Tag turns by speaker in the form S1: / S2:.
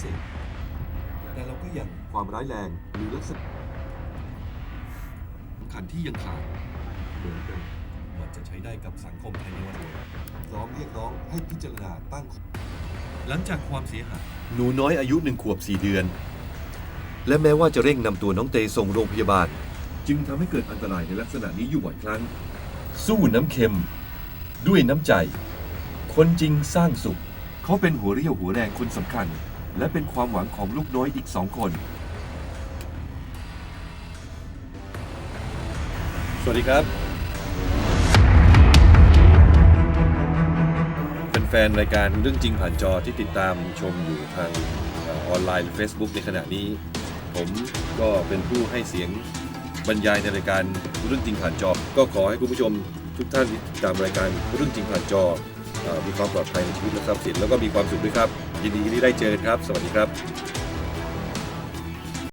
S1: เศษแต่เราก็ยัง
S2: ความร้ายแรงหรือลักษณะ
S1: สำคัญที่ยังขาด
S2: เหมือนกัน
S1: มันจะใช้ได้กับสังคมไทยในวันนี้
S2: พร้อมเรียกร้องให้พิจารณาตั้ง
S1: หลังจากความเสียหาย
S3: หนูน้อยอายุหนึ่งขวบสี่เดือน และแม้ว่าจะเร่งนำตัวน้องเตส่งโรงพยาบาล จึงทำให้เกิดอันตรายในลักษณะนี้อยู่บ่อยครั้ง สู้น้ำเค็ม ด้วยน้ำใจ คนจริงสร้างสุข เขาเป็นหัวเรี่ยวหัวแรงคนสำคัญ และเป็นความหวังของลูกน้อยอีกสองคน สวัสดีครับ เป็นแฟนรายการเรื่องจริงผ่านจอที่ติดตามชมอยู่ทางเอ่อออนไลน์หรือ Facebook ในขณะนี้ ผมก็เป็นผู้ให้เสียงบรรยายในรายการเรื่องจริงผ่านจอ ก็ขอให้คุณผู้ชมทุกท่านที่ติดตามรายการเรื่องจริงผ่านจอเอ่อ มีความปลอดภัยในชีวิตและทรัพย์สินแล้วก็มีความสุขด้วยครับ ยินดีที่ได้เจอครับ สวัสดีครับ